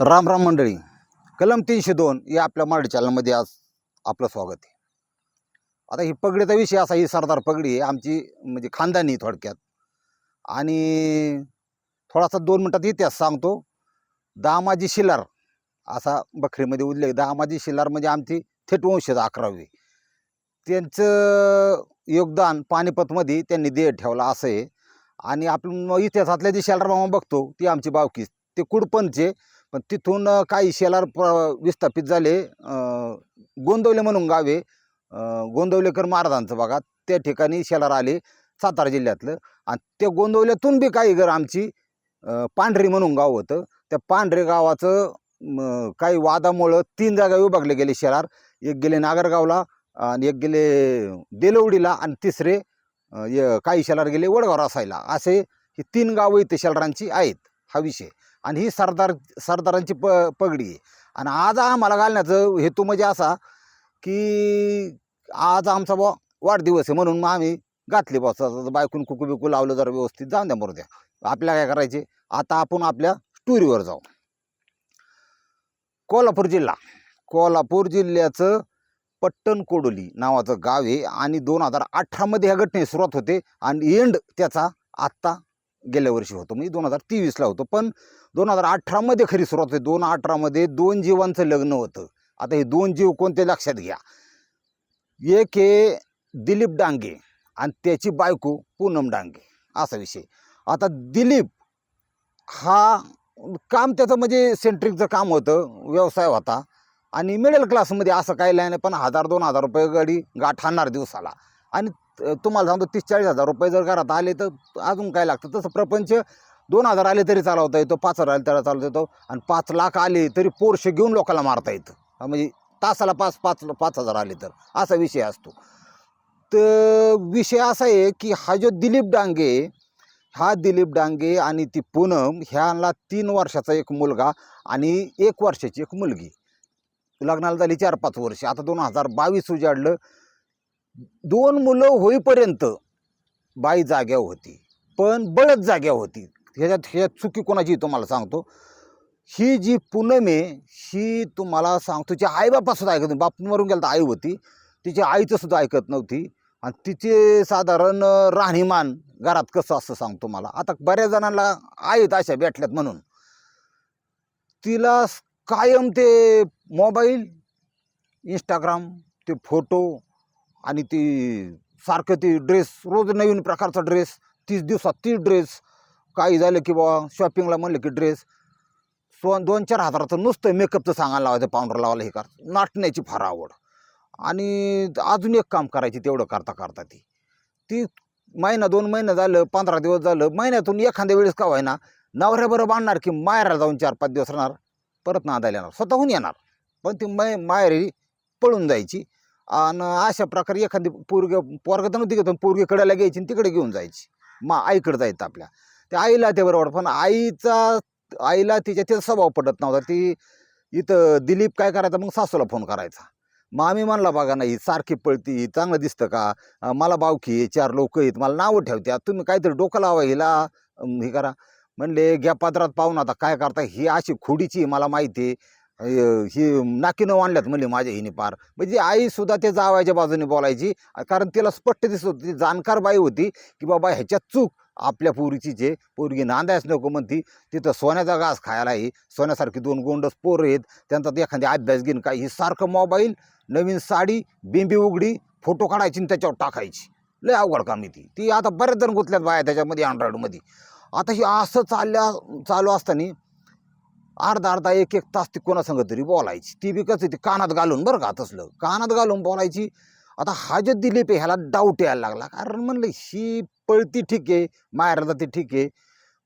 राम राम मंडळी. कलम तीनशे दोन या आपल्या मराठी चॅनलमध्ये आज आपलं स्वागत आहे. आता ही पगडीचा विषय असा ही सरदार पगडी आहे आमची म्हणजे खानदानी थोडक्यात. आणि थोडासा दोन मिनटात इतिहास सांगतो. दामाजी शिलार असा बखरीमध्ये उल्लेख दामाजी शिलार म्हणजे आमची थेट वंशज अकरावी त्यांचं योगदान पानिपतमध्ये त्यांनी देह ठेवला असं आहे. आणि आपण इतिहासातल्या जे शिलार मामा बघतो ती आमची बावकी ते कुडपणचे पण तिथून काही शेलार प्र विस्थापित झाले. गोंदवले म्हणून गावे गोंदवलेकर महाराजांचं बघा त्या ठिकाणी शेलार आले सातारा जिल्ह्यातलं. आणि त्या गोंदवल्यातून बी काही घर आमची पांढरी म्हणून गाव होतं. त्या पांढरे गावाचं काही वादामुळं तीन जागा विभागले गेले शेलार. एक गेले नागरगावला आणि एक गेले देलवडीला आणि तिसरे काही शेलार गेले वडगाव रासायला. असे ही तीन गावं इथे शेलारांची आहेत. हा विषय. आणि ही सरदार सरदारांची प पगडी आहे. आणि आज आम्हाला घालण्याचं हेतू म्हणजे असा की आज आमचा बा वाढदिवस आहे म्हणून मग आम्ही घातली बस बायकून कुकू बिकू लावलं जरा व्यवस्थित. जाऊन द्या मरू द्या आपल्या काय करायचे? आता आपण आपल्या टुरीवर जाऊ. कोल्हापूर जिल्हा. कोल्हापूर जिल्ह्याचं पट्टण कोडोली नावाचं गाव आहे आणि दोन हजार अठरामध्ये ह्या घटनेची सुरुवात होते आणि एंड त्याचा आत्ता गेल्या वर्षी होतो. म्हणजे दोन हजार तेवीसला होतं. पण दोन हजार अठरामध्ये खरी सुरुवात होती. दोन अठरामध्ये दोन जीवांचं लग्न होतं. आता हे दोन जीव कोणते लक्षात घ्या. एक आहे दिलीप डांगे आणि त्याची बायको पूनम डांगे. असा विषय. आता दिलीप हा काम त्याचं म्हणजे सेंट्रिकचं काम होतं. व्यवसाय होता. आणि मिडल क्लासमध्ये असं काही नाही पण हजार दोन हजार रुपये गाडी गाठ आणणार दिवसाला. आणि तुम्हाला सांगतो तीस चाळीस हजार रुपये जर घरात आले तर अजून काय लागतं? तसं प्रपंच दोन हजार आले तरी चालवता येतो पाच हजार आले तरी चालवता येतो आणि पाच लाख आले तरी पोरशे घेऊन लोकांना मारता येतं. म्हणजे तासाला पाच पाच पाच हजार आले तर असा विषय असतो. तर विषय असा आहे की हा जो दिलीप डांगे हा दिलीप डांगे आणि ती पूनम ह्याला तीन वर्षाचा एक मुलगा आणि एक वर्षाची एक मुलगी. लग्नाला झाली चार पाच वर्ष. आता दोन हजार बावीस उजाडलं. दोन मुलं होईपर्यंत बाई जाग्यावर होती पण बळच जाग्यावर होती. ह्याच्यात ह्याच्यात चुकी कोणाची तुम्हाला सांगतो? ही जी पूनम आहे ही तुम्हाला सांगतो तिच्या आईबापासुद्धा ऐकत नाही बाप मरून गेला तर आई होती तिच्या आईचं सुद्धा ऐकत नव्हती. आणि तिचे साधारण राहणीमान घरात कसं असं सांगतो मला आता बऱ्याच जणांना आहेत अशा भेटल्यात म्हणून. तिला कायम ते मोबाईल इंस्टाग्राम ते फोटो आणि ती सारखं ती ड्रेस रोज नवीन प्रकारचा ड्रेस तीस दिवसात तीस ड्रेस काही झालं की बा शॉपिंगला म्हणलं की ड्रेस सो दोन चार हजाराचं नुसतं मेकअपचं सांगायला लावायचं पावडर लावायला हे कर नाटण्याची फार आवड. आणि अजून एक काम करायची तेवढं करता करता ती. ती महिना दोन महिना झालं पंधरा दिवस झालं महिन्यातून एखाद्या वेळेस का व्हायना नवऱ्याबरोबर बांधणार की मायरा जाऊन चार पाच दिवस राहणार परत नादायला येणार स्वतःहून येणार. पण ती मै मायरी पळून जायची. आणि अशा प्रकारे एखादी पोरग पोरग तर नव्हती घेत पोरगी कड्याला घ्यायची आणि तिकडे घेऊन जायची. मा आईकडे जायचं आपल्या. त्या आईला ते बरोबर पण आईचा आईला तिच्या तिचा स्वभाव पडत नव्हता. ती इथं दिलीप काय करायचा? मग सासूला फोन करायचा. मग आम्ही म्हणला बघा नाही सारखी पळती चांगलं दिसतं का? मला बावकी आहे, चार लोक आहेत मला नावं ठेवत्या. तुम्ही काहीतरी डोकं लावा हिला. हे करा. म्हणले घ्या पात्रात पाहून आता काय करता? ही अशी खोडीची मला माहिती आहे. ही नाकीनं आणल्यात म्हणले माझ्या हिने पार. म्हणजे आई सुद्धा ते जावायच्या बाजूने बोलायची कारण तिला स्पष्ट दिसत होती ती जाणकार बाई होती की बाबा ह्याच्यात चूक. आपल्या पोरीची जे पोरगी नांदायच नको म्हणती तिथं सोन्याचा घास खायला आहे सोन्यासारखी दोन गोंडस पोरं आहेत. त्यांचा एखादी अभ्यास घेईन काय ही सारखं मोबाईल नवीन साडी बिंबी उघडी फोटो काढायची आणि त्याच्यावर टाकायची. लय अवघड कामी ती. ती आता बऱ्याच जण गुंतल्यात बाया त्याच्यामध्ये अँड्रॉइडमध्ये आता ही असं चालल्या चालू असताना अर्धा अर्धा एक एक तास ती कोणासंग तरी बोलायची. ती बी कसं ती कानात घालून बरं का तसलं. कानात घालून बोलायची. आता हा जे दिलीप आहे ह्याला डाऊट यायला लागला. कारण म्हणलं ही पळती ठीक आहे माहेर जाते ठीक आहे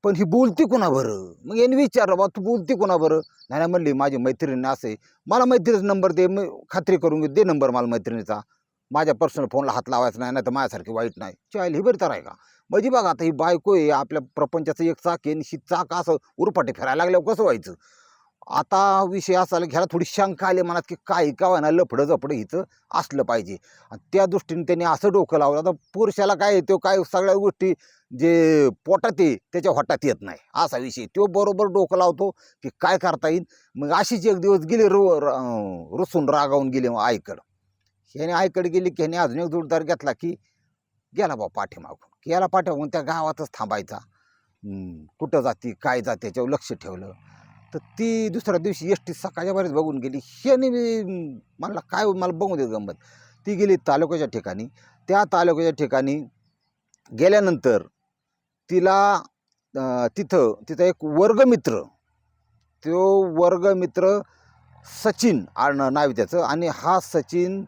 पण ही बोलती कुणा बरं मग यांनी विचारलं बा तू बोलती कुणा बरं नाही नाही म्हणली माझी मैत्रिणी असे मला मैत्रिणीचा नंबर दे मी खात्री करून घे दे नंबर मला मैत्रिणीचा. माझ्या पर्सनल फोनला हात लावायचा नाही नाही तर माझ्यासारखी वाईट नाही. चायल ही बरी तर आहे का? म्हणजे बघा आता ही बायको आहे आपल्या प्रपंचाचं एक चाक आहे आणि ही चाक असं उरपाटे फिरायला लागल्यावर कसं व्हायचं? आता विषय असा आला थोडी शंका आली मनात की काय का व्हायना लफडं झपडं हिचं असलं पाहिजे. आणि त्या दृष्टीने त्यांनी असं डोकं लावलं. आता पुरुषाला काय येतो काय सगळ्या गोष्टी जे पोटात आहे त्याच्या होटात येत नाही. असा विषय तो बरोबर डोकं लावतो की काय करता येईल. मग अशीच एक दिवस गेली रो रुसून रागावून गेली मग आईकडं. ह्याने आईकडे गेली की ह्याने अजून एक जोडदार घेतला की गेला बा पाठीमागून. गेला पाठीमागून त्या गावातच थांबायचा. कुठं जाती काय जाते त्याच्यावर लक्ष ठेवलं. तर ती दुसऱ्या दिवशी एस टी सकाळच्या बरेच बघून गेली. ह्याने मी मला काय मला बघू दे गंमत. ती गेली तालुक्याच्या ठिकाणी. त्या तालुक्याच्या ठिकाणी गेल्यानंतर तिला तिथं तिथं एक वर्गमित्र तो वर्गमित्र सचिन आडनाव नाव त्याचं. आणि हा सचिन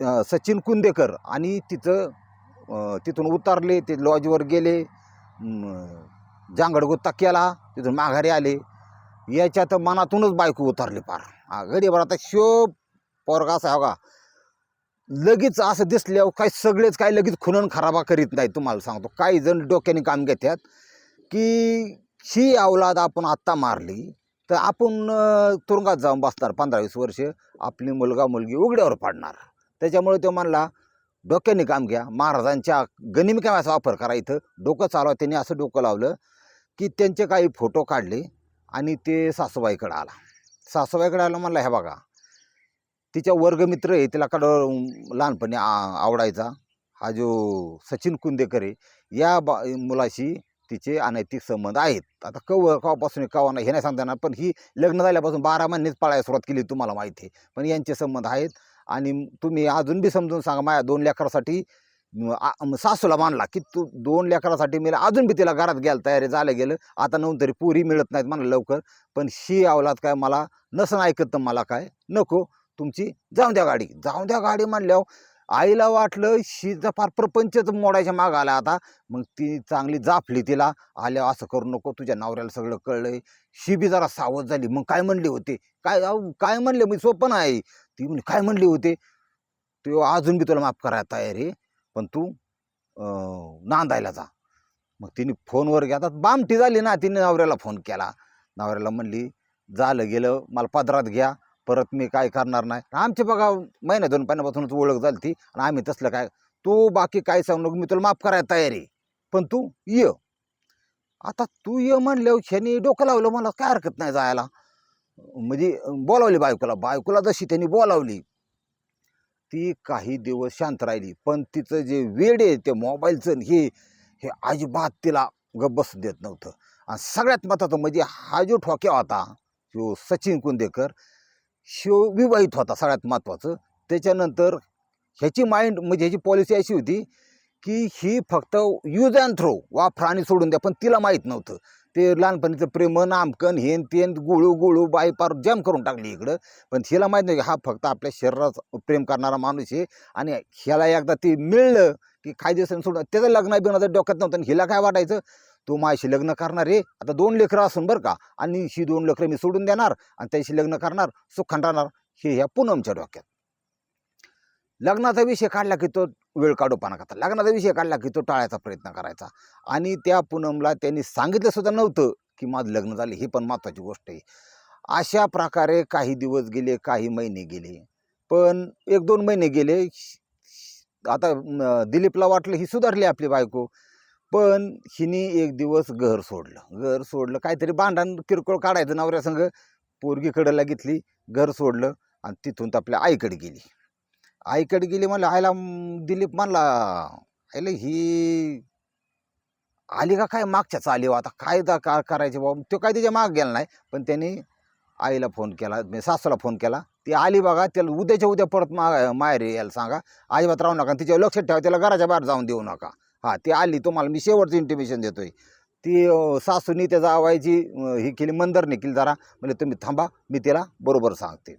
सचिन कुंदेकर आणि तिथं तिथून उतारले ते लॉजवर गेले जांगडगुत्ता केला तिथून माघारी आले. याच्यात मनातूनच बायको उतरली पार हा गडीभर आता शो पोरगा असा आहे बघा. लगेच असं दिसल्यावर काय सगळेच काय लगेच खुनन खराबा करीत नाही तुम्हाला सांगतो. काही जण डोक्याने काम घेतात की ही अवलाद आपण आत्ता मारली तर आपण तुरुंगात जाऊन बसणार पंधरा वीस वर्ष. आपली मुलगा मुलगी उघड्यावर पाडणार. त्याच्यामुळे तो म्हणला डोक्याने काम घ्या. महाराजांच्या गनिमिकामाचा वापर करा इथं. डोकं चालवा. त्यांनी असं डोकं लावलं की त्यांचे काही फोटो काढले आणि ते सासूबाईकडं आला. सासूबाईकडे आलं म्हणलं ह्या बघा तिच्या वर्गमित्र आहे तिला कडं लहानपणी आ- आवडायचा. हा जो सचिन कुंदेकर आहे या बा मुलाशी तिचे अनैतिक संबंध आहेत. आता कव कवापासून कवा नाही हे नाही सांगताना पण ही लग्न झाल्यापासून बारा महिनेच पळायला सुरुवात केली तुम्हाला माहिती आहे. पण यांचे संबंध आहेत. आणि तुम्ही अजून बी समजून सांगा माझ्या दोन लेकरासाठी सासूला मानला की तू दोन लेकरासाठी मिळेल अजून बी तिला घरात गेल तयारी झालं गेलं. आता नव्हतं तरी पुरी मिळत नाहीत म्हणा लवकर. पण शी आवलात काय मला नसन ऐकत तर मला काय? नको. तुमची जाऊन द्या गाडी. जाऊन द्या गाडी म्हणल्यावर आईला वाटलं शीचा फार प्रपंचच मोडायच्या माग आला आता मग ती चांगली जाफली तिला. आल्या असं करू नको तुझ्या नवऱ्याला सगळं कळलंय. शी बी जरा सावध झाली. मग काय म्हणले होते? काय अहो, काय म्हणले? मी सोपं आहे ती म्हणे काय म्हणले होते? तू अजून बी तुला माफ करायला तयार आहे पण तू नांदायला जा. मग तिने फोनवर घ्या आता बामटी झाली ना तिने नवऱ्याला फोन केला. नवऱ्याला म्हणली झालं गेलं मला पदरात घ्या परत मी काय करणार नाही. आमची बघा महिन्या दोन महिन्यापासूनच ओळख झाली ती आणि आम्ही तसलं काय तू बाकी काय सांगू नको मी तुला माफ करायला तयार आहे पण तू ये. आता तू ये म्हणल्यावर क्षणी डोकं लावलं मला काय हरकत नाही जायला. म्हणजे बोलावली बायकोला. बायकोला जशी त्यांनी बोलावली ती काही दिवस शांत राहिली. पण तिचं जे वेड आहे ते मोबाईलचं हे हे अजिबात तिला गब्बस देत नव्हतं. आणि सगळ्यात महत्त्वाचं म्हणजे हा जो ठोक्या होता जो सचिन कुंदेकर शिव विवाहित होता सगळ्यात महत्त्वाचं त्याच्यानंतर ह्याची माइंड म्हणजे ह्याची पॉलिसी अशी होती की ही फक्त यूज अँड थ्रो वापरा आणि सोडून द्या पण तिला माहीत नव्हतं. ते लहानपणीचं प्रेम नामकन हेन तेन गुळू गुळू बायपार जॅम करून टाकली इकडं. पण हिला माहीत नाही हा फक्त आपल्या शरीरात प्रेम करणारा माणूस आहे. आणि ह्याला एकदा ती मिळलं की काही दिवसांनी सोडून त्याचं लग्न बिनाचं डोक्यात नव्हतं. आणि हिला काय वाटायचं? तू माझ्याशी लग्न करणार आहे? आता दोन लेकरं असून बरं का आणि ही दोन लेकरं मी सोडून देणार आणि त्याशी लग्न करणार सुखान राहणार हे ह्या पूनमच्या डोक्यात. लग्नाचा विषय काढला की तो वेळ काढूपणा करता लग्नाचा विषय काढला की तो टाळायचा प्रयत्न करायचा. आणि त्या पूनमला त्यांनी सांगितलं सुद्धा नव्हतं की माझं लग्न झालं ही पण महत्त्वाची गोष्ट आहे. अशा प्रकारे काही दिवस गेले काही महिने गेले. पण एक दोन महिने गेले आता दिलीपला वाटलं ही सुधारली आपली बायको. पण हिने एक दिवस घर सोडलं. घर सोडलं काहीतरी भांडण किरकोळ काढायचं नवऱ्यासंग. पोरगीकडं घेतली घर सोडलं आणि तिथून तर आपल्या आईकडे गेली. आईकडे गेली म्हणलं आईला दिलीप म्हणला आईला ही आली का काय मागच्याच आली आता काय दा का करायचे बाबा? तो काय त्याच्या माग गेला नाही पण त्यांनी आईला फोन केला मी सासूला फोन केला. ती आली बघा त्याला उद्याच्या उद्या परत मा माहेर यायला सांगा. अजिबात राहू नका तिच्यावर लक्षात ठेवा त्याला घराच्या बाहेर जाऊन देऊ नका. हां ती आली तुम्हाला मी शेवटचं इंटिमेशन देतोय. ती सासूनी त्याचा आवायची ही केली मंदरने केली जरा. म्हणजे तुम्ही थांबा मी तिला बरोबर सांगते.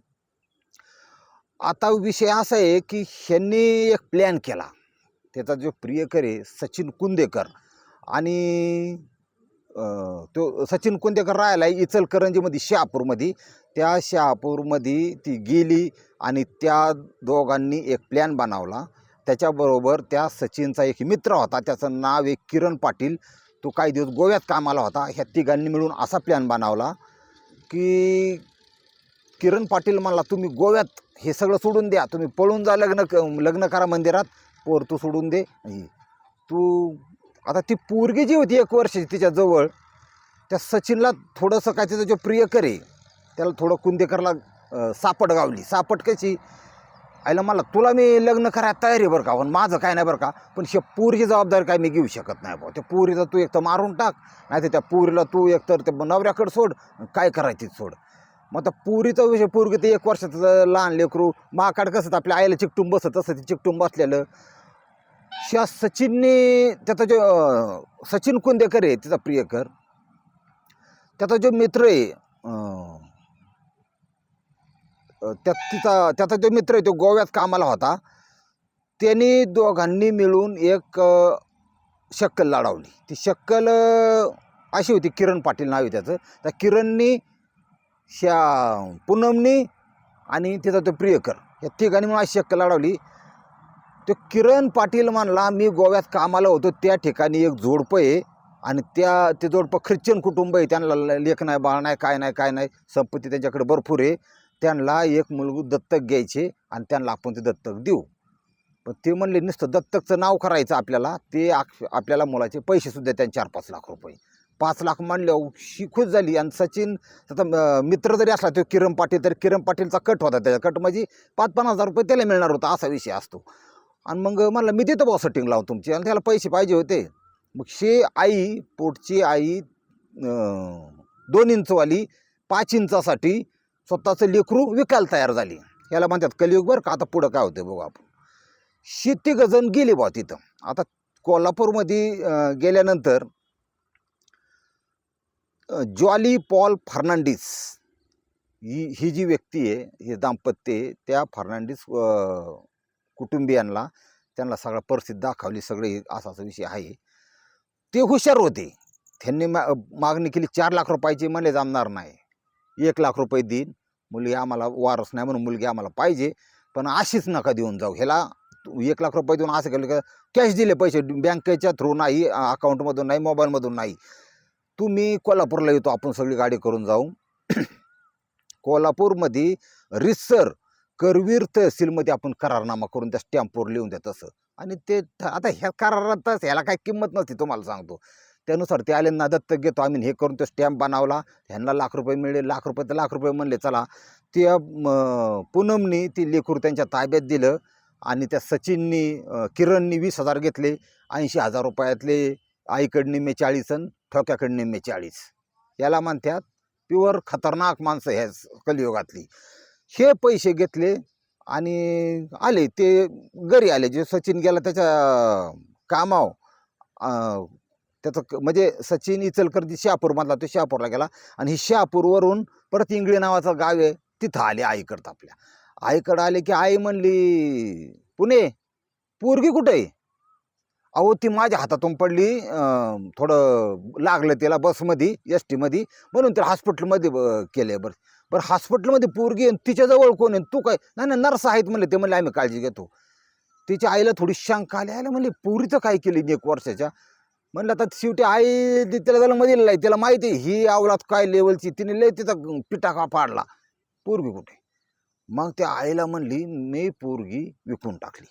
आता विषय असा आहे की ह्यांनी एक प्लॅन केला. त्याचा जो प्रियकर आहे सचिन कुंदेकर. आणि तो सचिन कुंदेकर राहिला आहे इचलकरंजीमध्ये शहापूरमध्ये. त्या शहापूरमध्ये ती गेली आणि त्या दोघांनी एक प्लॅन बनवला. त्याच्याबरोबर त्या सचिनचा एक मित्र होता त्याचं नाव आहे किरण पाटील. तो काही दिवस गोव्यात कामाला होता. ह्या तिघांनी मिळून असा प्लॅन बनवला की किरण पाटील म्हणला तुम्ही गोव्यात हे सगळं सोडून द्या. तुम्ही पळून जा लग्न क लग्न करा मंदिरात. पोर तू सोडून दे. तू आता ती पोरगी जी होती एक वर्षाची तिच्याजवळ त्या सचिनला थोडंसं काय त्याचं जो प्रियकर आहे त्याला थोडं कुंदेकरला सापट गावली. सापट कशी? आईला मला तुला मी लग्न करायला तयारी बरं का पण माझं काय नाही बरं का पण शे पोरीची जबाबदारी काय मी घेऊ शकत नाही भाऊ त्या पुरीला तू एक तर मारून टाक नाही तर त्या पुरीला तू एकतर त्या नवऱ्याकडे सोड काय करायची सोड. मग आता पुरीचा विषय पोरगी ते एक वर्षाचं लहान लेकरू माकाड कसं तर आपल्या आईला चिकटून बसत तसं ते चिकटून बसलेलं. शिवाय सचिनने त्याचा जो सचिन कुंदेकर आहे तिचा प्रियकर. त्याचा जो मित्र आहे त्या तिचा त्याचा जो मित्र आहे तो गोव्यात कामाला होता. त्यांनी दोघांनी मिळून एक शक्कल लढवली. ती शक्कल अशी होती किरण पाटील नाव आहे त्याचं. त्या किरणनी श्या पूनमनी आणि तिचा तो प्रियकर. या ठिकाणी म्हणून अशी शक्कल लाडवली तो किरण पाटील म्हणला मी गोव्यात कामाला होतो त्या ठिकाणी एक जोडपं आहे आणि त्या ते जोडपं ख्रिश्चन कुटुंब आहे. त्यांना ल- लेख नाही बाळ नाही काय नाही काय नाही संपत्ती त्यांच्याकडे भरपूर आहे. त्यांना एक मुलगू दत्तक घ्यायचे आणि त्यांना आपण ते दत्तक देऊ. पण ते म्हणले नुसतं दत्तकचं नाव करायचं आपल्याला. ते आपल्याला मुलाचे पैसेसुद्धा त्यांचे चार पाच लाख रुपये. पाच लाख मानल्यावर खुश झाली. आणि सचिन त्याचा मित्र जरी असला तो किरण पाटील तर किरण पाटीलचा कट होता त्याचा. कट म्हणजे पाच पन्नास हजार रुपये त्याला मिळणार होता असा विषय असतो. आणि मग म्हणलं मी देतो भाऊ सेटिंग लावून तुमची. आणि त्याला पैसे पाहिजे होते. मग शे आई पोटची आई दोन इंचवाली पाच इंचासाठी स्वतःचं लेकरू विकायला तयार झाली. याला म्हणतात कलियुग का? आता पुढं काय होतं बघू आपण. शेती गजन गेली बा तिथं. आता कोल्हापूरमध्ये गेल्यानंतर जॉली पॉल फर्नांडिस ही ही जी व्यक्ती आहे हे दाम्पत्य आहे त्या फर्नांडिस कुटुंबियांना त्यांना सगळा परिस्थिती दाखवली सगळे असा असा विषय आहे. ते हुशार होते. त्यांनी मा मागणी केली चार लाख रुपयाची मला जमणार नाही. एक लाख रुपये देईन. मुलगी आम्हाला वारस नाही म्हणून मुलगी आम्हाला पाहिजे. पण अशीच नका देऊन जाऊ. ह्याला तू एक लाख रुपये देऊन असं केलं का कॅश दिले पैसे बँकेच्या थ्रू नाही अकाउंटमधून नाही मोबाईलमधून नाही. तुम्ही कोल्हापूरला येतो आपण सगळी गाडी करून जाऊ. कोल्हापूरमध्ये रिसर करवीर तहसीलमध्ये आपण करारनामा करून त्या स्टॅम्पवर लिहून द्या तसं. आणि ते आता ह्या करारातच ह्याला काही किंमत नसते तुम्हाला सांगतो. त्यानुसार ते आले ना दत्तक घेतो आम्ही हे करून तो स्टॅम्प बनवला. ह्यांना लाख रुपये मिळले लाख रुपये तर लाख रुपये म्हणले चला. त्या पूनमनी ती लेखूर त्यांच्या ताब्यात दिलं आणि त्या सचिननी किरणनी वीस हजार घेतले ऐंशी हजार रुपयातले आईकडनी मे चाळीस आणि ठोक्याकडे निम्मे चाळीस. याला म्हणतात प्युअर खतरनाक माणसं ह्या कलियुगातली. हे पैसे घेतले आणि आले. ते घरी आले. जे सचिन गेला त्याच्या कामाव त्याचं क- म्हणजे सचिन इचलकरंजी शहापूरमधला तो शहापूरला गेला आणि ही शहापूरवरून परत इंगळी नावाचं गाव आहे तिथं आले आईकडं आपल्या. आईकडं आले की आई म्हणली पुणे पोरगी कुठे आहे? अहो ती माझ्या हातातून पडली. थोडं लागलं तिला बसमध्ये एस टीमध्ये. म्हणून तर हॉस्पिटलमध्ये ब- केले बरं. बरं हॉस्पिटलमध्ये पोरगी आहे आणि तिच्याजवळ कोण आहे? तू काय? नाही नाही नर्स आहेत म्हणले ते म्हणले आम्ही काळजी घेतो. तिच्या आईला थोडी शंका आली. आयला म्हणले पोरीचं काय केली एक वर्षाच्या? म्हणलं आता शेवटी आई ती तिला त्याला मध्ये नाही तिला माहिती आहे, ही आवलात काय लेवलची तिने लय तिचा पिटाका पाडला पोरगी कुठे? मग त्या आईला म्हणली मी पोरगी विकून टाकली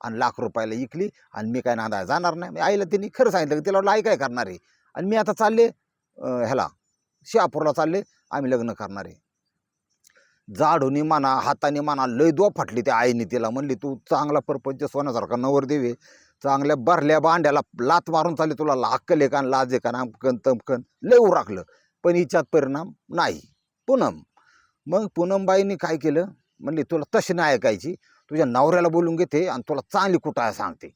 आणि लाख रुपयाला विकली आणि मी काय नांदा जाणार नाही. मी आईला तिने खरं सांगितलं की तिला वाटलं आई काय करणार आहे. आणि मी आता चालले ह्याला शहापूरला चालले आम्ही लग्न करणार आहे. जाडूनी म्हणा हाताने म्हणा लय दो फाटली त्या आईने तिला. म्हणली तू चांगला परपंच सोन्यासारखा नवर देवे चांगल्या भरल्या भांड्याला लात मारून चालली. तुला अक्कल आहे का आणि लाज आहे का तमकन लय उराकलं. पण हिच्यात परिणाम नाही. पूनम. मग पूनमबाईंनी काय केलं? म्हणली तुला तशी नाही ऐकायची. तुझ्या नवऱ्याला बोलून घेते आणि तुला चांगली कुठं आहे सांगते.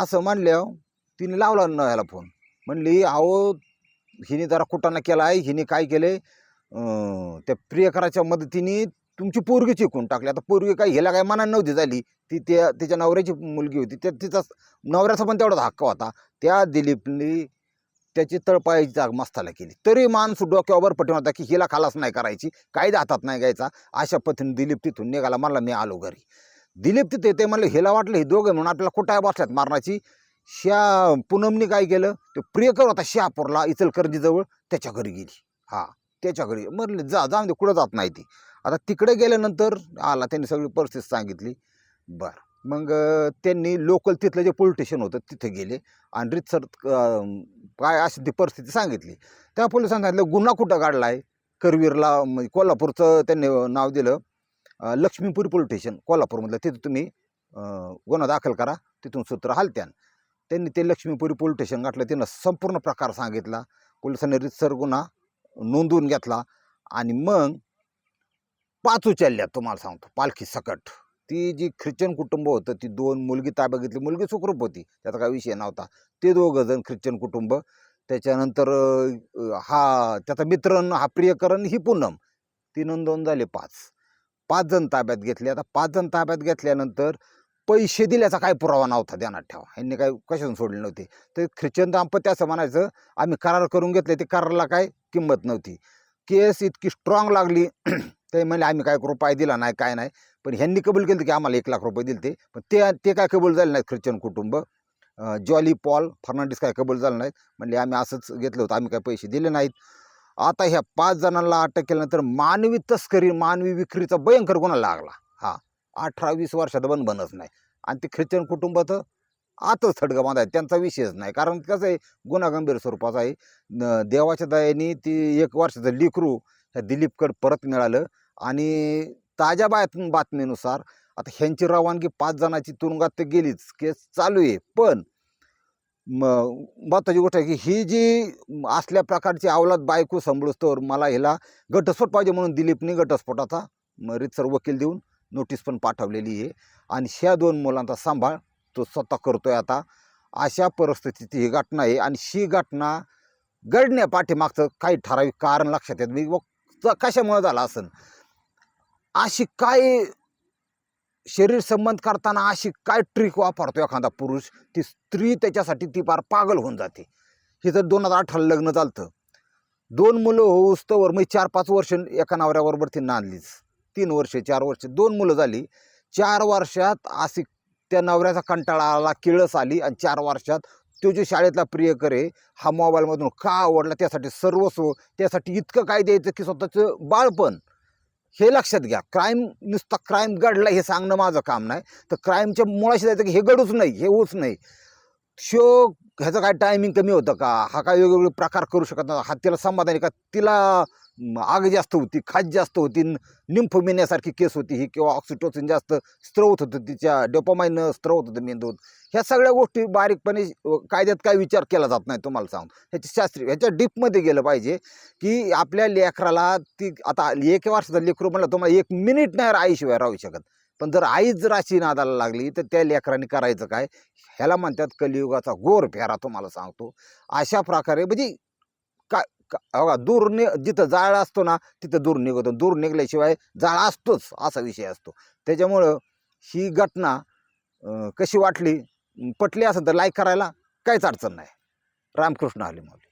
असं म्हणल्यावर तिने लावला न ह्याला फोन म्हणली अहो हिने जरा कुटाणा केला आहे? हिने काय केले? त्या प्रियकराच्या मदतीने तुमची पोरगी चिकून टाकली. आता पोरगी काय हिला काय मनात नव्हती झाली. ती त्या तिच्या नवऱ्याची मुलगी होती. त्या तिचा नवऱ्याचा पण तेवढाच हक्क होता. त्या दिलीपनी त्याची तळपायाची जाग मस्ताला केली. तरी माणूस डोक्यावर पटवून होता की हिला खालास नाही करायची कायदा हातात नाही घ्यायचा. अशा पद्धतीने दिलीप तिथून निघाला म्हणला मी आलो घरी. दिलीप तिथे ते म्हणलं हिला वाटलं हे दोघं म्हणून आपल्याला कुठं बसल्यात मारण्याची? श्या पूनमनी काय केलं ते प्रियकर होता शहापूरला इचलकरंजीजवळ त्याच्या घरी गेली. हां त्याच्या घरी. म्हणले जा जाऊन दे कुठं जात नाही ती. आता तिकडे गेल्यानंतर आला त्यांनी सगळी परिस्थिती सांगितली. बरं. मग त्यांनी लोकल तिथलं जे पोलीस स्टेशन होतं तिथे गेले. आणि रितसर काय अशी ती परिस्थिती सांगितली. त्या पोलिसांनी सांगितलं गुन्हा कुठं काढला आहे करवीरला म्हणजे कोल्हापूरचं त्यांनी नाव दिलं. लक्ष्मीपुरी पोलीस स्टेशन कोल्हापूरमधलं. तिथं तुम्ही गुन्हा दाखल करा. तिथून सूत्र हालत्यान. त्यांनी ते लक्ष्मीपुरी पोलीस स्टेशन गाठलं. त्यांना संपूर्ण प्रकार सांगितला. पोलिसांनी रितसर गुन्हा नोंदवून घेतला. आणि मग पाच उचलल्या तुम्हाला सांगतो. पालखी सकट. ती जी ख्रिश्चन कुटुंब होतं ती दोन मुलगी ताब्यात घेतली. मुलगी सुखरूप होती. त्याचा काही विषय नव्हता. ते दोघं जण ख्रिश्चन कुटुंब. त्याच्यानंतर हा त्याचा मित्रन हा प्रियकरण ही पूनम. ती दोन झाले पाच. पाच जण ताब्यात घेतले. आता पाच जण ताब्यात घेतल्यानंतर पैसे दिल्याचा काय पुरावा नव्हता. ध्यानात ठेवा. यांनी काय कशातून सोडले नव्हते. तर ख्रिश्चन दाम्पत्य असं म्हणायचं आम्ही करार करून घेतले. ते कराराला काय किंमत नव्हती. केस इतकी स्ट्रॉंग लागली. ते म्हणले आम्ही काय रुपये दिला नाही काय नाही. पण ह्यांनी कबूल केलं की आम्हाला एक लाख रुपये दिले ते. पण ते ते काय कबूल झाले नाहीत ख्रिश्चन कुटुंब. जॉली पॉल फर्नांडिस काय कबूल झालं नाहीत. म्हणले आम्ही असंच घेतलं होतं आम्ही काय पैसे दिले नाहीत. आता ह्या पाच जणांना अटक केल्यानंतर मानवी तस्करी मानवी विक्रीचा भयंकर गुन्हा लागला. हा अठरा वीस वर्षात बन बनच नाही. आणि ते ख्रिश्चन कुटुंबाचं आतच थडगं बांधाय त्यांचा विषयच नाही. कारण कसं आहे गुन्हा गंभीर स्वरूपाचा आहे. न- देवाच्या दयाने ती एक वर्षाचं लिकरू ह्या दिलीपकड परत मिळालं. आणि ताज्या बात बातमीनुसार आता ह्यांची रवानगी पाच जणांची तुरुंगात तर गेलीच केस चालू आहे. पण म महत्वाची गोष्ट आहे की ही जी असल्या प्रकारची अवलाद बायको तर मला ह्याला घटस्फोट पाहिजे म्हणून दिलीपने घटस्फोटाचा म, वकील देऊन नोटीस पण पाठवलेली आहे. आणि ह्या दोन मुलांचा सांभाळ तो स्वतः करतोय आता. अशा परिस्थितीत ही घटना आहे आणि ही घटना घडण्यापाठीमागचं काही ठराविक कारण लक्षात येत मी कशामुळे झालं असं अशी काय शरीर संबंध करताना अशी काय ट्रिक वापरतो एखादा पुरुष? ती स्त्री त्याच्यासाठी ती फार पागल होऊन जाते. हे जर दोन हजार अठराला लग्न झालं दोन मुलं होऊस मग म्हणजे चार पाच वर्ष एका नवऱ्याबरोबर ती नांदलीच. तीन वर्ष चार वर्ष दोन मुलं झाली. चार वर्षात अशी त्या नवऱ्याचा कंटाळा आला किळस आली आणि चार वर्षात तो जो शाळेतला प्रियकर आहे हा मोबाईलमधून का आवडला? त्यासाठी सर्वस्व त्यासाठी इतकं काय द्यायचं की स्वतःचं बाळपण हे लक्षात घ्या. क्राईम नुसता क्राईम घडला हे सांगणं माझं काम नाही. तर क्राईमच्या मुळाशी जायचं की हे घडूच नाही हे होऊच नाही. शो ह्याचं काय टायमिंग कमी होतं का? हा काय वेगवेगळे प्रकार करू शकत नाही हा तिला समाधानी का? तिला आग जास्त होती खाज जास्त होती निम्फोमिनियासारखी केस होती ही किंवा ऑक्सिटोसिन जास्त स्त्रवत होतं तिच्या डोपामाईन स्त्रवत होतं मेंदूत ह्या सगळ्या गोष्टी बारीकपणे कायद्यात काय विचार केला जात नाही तुम्हाला सांग ह्याची शास्त्रीय ह्याच्या डीपमध्ये गेलं पाहिजे की आपल्या लेकराला ती आता एक वर्षाचा लेकरू म्हणलं तुम्हाला एक मिनिट नाही आईशिवाय राहू शकत. पण जर आईच जर अशी नादाला लागली तर त्या लेकरांनी करायचं काय? ह्याला म्हणतात कलियुगाचा गोर फेरा तुम्हाला सांगतो. अशा प्रकारे म्हणजे काय का- दूर नि जिथं जाळ असतो ना तिथं दूर निघतो. दूर निघल्याशिवाय जाळ असतोच असा विषय असतो. त्याच्यामुळं ही घटना कशी वाटली पटली असेल तर लाईक करायला काहीच अडचण नाही. रामकृष्ण हली माऊली